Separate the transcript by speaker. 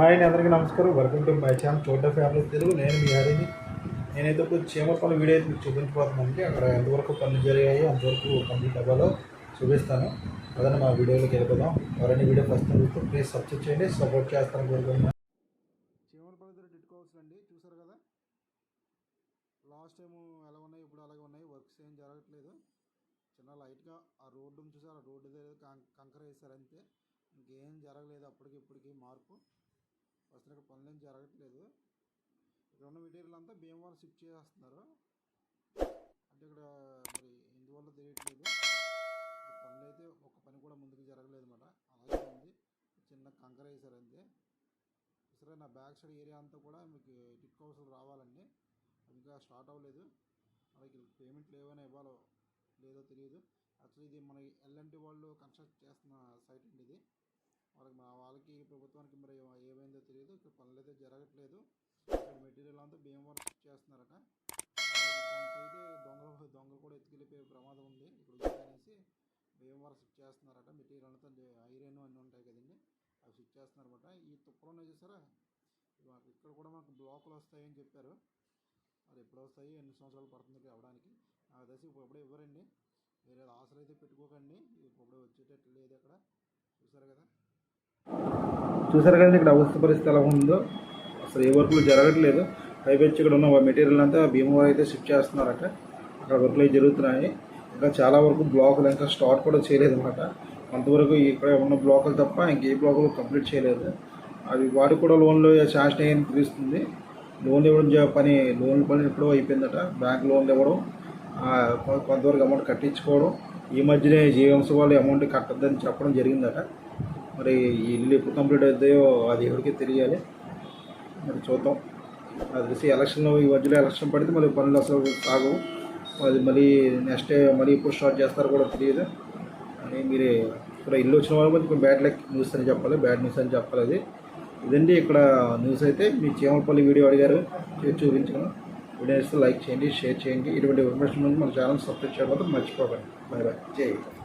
Speaker 1: Hi అండి అందరికీ నమస్కారం. Welcome to my channel Chota family Telugu. నేను మీ హరిని. నేనైతే ఇప్పుడు చీమపల్లి వీడియో అయితే మీకు చూపించబోతున్నానండి. అక్కడ ఎంతవరకు పనులు జరిగాయి అంతవరకు కంప్లీట్ అవ్వాలో చూపిస్తాను. అదే మా వీడియోలోకి వెళ్ళిపోదాం. ఎవరైనా వీడియో ఫస్ట్ చూస్తే ప్లీజ్ సబ్స్క్రైబ్ చేయండి సపోర్ట్ చేస్తాను కోరుకుంటున్నాను. చీమల పనులు అండి. చూసారు కదా? లాస్ట్ టైం ఎలా ఉన్నాయి ఇప్పుడు అలాగే ఉన్నాయి. వర్క్స్ ఏం జరగట్లేదు. చిన్న లైట్గా ఆ రోడ్డు చూసారు? ఆ రోడ్డు దగ్గర కంకర వేసారు అంతే. ఇంకేం జరగలేదు అప్పటికి ఇప్పటికి మార్పు. అసలు ఇక్కడ పనులు ఏం జరగట్లేదు. ఇక్కడ ఉన్న మెటీరియల్ అంతా భీమవరం షిఫ్ట్ చేసేస్తున్నారు. అంటే ఇక్కడ మరి ఎందువల్ల తెలియట్లేదు. పనులు అయితే ఒక పని కూడా ముందుకు జరగలేదు అనమాట అలాగే ఉంది. చిన్న కంకర వేసారు అంతే. సరే నా బ్యాక్ సైడ్ ఏరియా అంతా కూడా మీకు టిక్ హౌస్లు రావాలండి. అది ఇంకా స్టార్ట్ అవ్వలేదు. అలాగే పేమెంట్లు ఏమైనా ఇవ్వాలో లేదో తెలియదు. యాక్చువల్లీ ఇది మన ఎల్ఎన్టీ వాళ్ళు కన్స్ట్రక్ట్ చేస్తున్న సైట్ అండి. వాళ్ళకి మా వాళ్ళకి ప్రభుత్వానికి మరి ఏమైందో తెలియదు. ఇక్కడ పనులు అయితే జరగట్లేదు. ఇక్కడ మెటీరియల్ అంతా భీమవరం వర్క్ చేస్తున్నారట. అయితే దొంగలు దొంగలు కూడా ఎత్తుకెళ్ళిపోయే ప్రమాదం ఉంది. ఇక్కడ అనేసి అనేసి వర్క్ స్విచ్ చేస్తున్నారట. మెటీరియల్ అంతా ఐరన్ అన్నీ ఉంటాయి కదండి. అవి స్విచ్ చేస్తున్నారన్నమాట. ఈ తుప్పలు ఉన్నాయి చూసారా? మాకు ఇక్కడ కూడా మాకు బ్లాకులు వస్తాయని చెప్పారు. మరి ఎప్పుడు వస్తాయి ఎన్ని సంవత్సరాలు పడుతుంది ఇక్కడ అవడానికి నాకు తెలిసి ఇప్పుడు ఇవ్వరండి. వేరే ఆశలు అయితే పెట్టుకోకండి. ఇప్పుడు వచ్చేటట్టు లేదు అక్కడ. చూసారు కదా? చూసారు కదండి ఇక్కడ అవస్థ పరిస్థితి ఎలా ఉందో? అసలు ఏ వర్క్లు జరగట్లేదు. పైపెచ్చి ఇక్కడ ఉన్న మెటీరియల్ అంతా భీమవరం అయితే షిఫ్ట్ చేస్తున్నారట. అక్కడ వర్క్లు అయితే జరుగుతున్నాయి. ఇంకా చాలా వరకు బ్లాకులు ఇంకా స్టార్ట్ కూడా చేయలేదు అనమాట అంతవరకు ఇక్కడ ఉన్న బ్లాకులు తప్ప ఇంకే బ్లాకులు కంప్లీట్ చేయలేదు. అవి వాటికి కూడా లోన్లు శాంక్షన్ అయ్యని తెలుస్తుంది. లోన్లు ఇవ్వడం పని లోన్ పని ఎప్పుడో అయిపోయిందట. బ్యాంక్ లోన్లు ఇవ్వడం కొంతవరకు అమౌంట్ కట్టించుకోవడం ఈ మధ్యనే జీవంశ వాళ్ళు అమౌంట్ కట్టద్దని చెప్పడం జరిగిందట. మరి ఈ ఇల్లు ఎప్పుడు కంప్లీట్ అవుతాయో అది ఎవరికి తెలియాలి. మరి చూద్దాం. అది తెలిసి ఎలక్షన్ ఈ మధ్యలో ఎలక్షన్ పడితే మళ్ళీ పనులు అసలు సాగవు అది మళ్ళీ నెక్స్ట్ మళ్ళీ ఎప్పుడు స్టార్ట్ చేస్తారో కూడా తెలియదు. అని మీరు ఇక్కడ ఇల్లు వచ్చిన వాళ్ళు కొంచెం బ్యాడ్ లక్ న్యూస్ అని చెప్పాలి. బ్యాడ్ న్యూస్ అని చెప్పాలి అది. ఇదండి ఇక్కడ న్యూస్ అయితే. మీ చీమలపల్లి వీడియో అడిగారు. చూపించాను. వీడియో ఇస్తే లైక్ చేయండి షేర్ చేయండి. ఇటువంటి ఇన్ఫర్మేషన్ మన ఛానల్ సబ్స్క్రైబ్ చేయడం మర్చిపోకండి. బాయ్ బాయ్ జై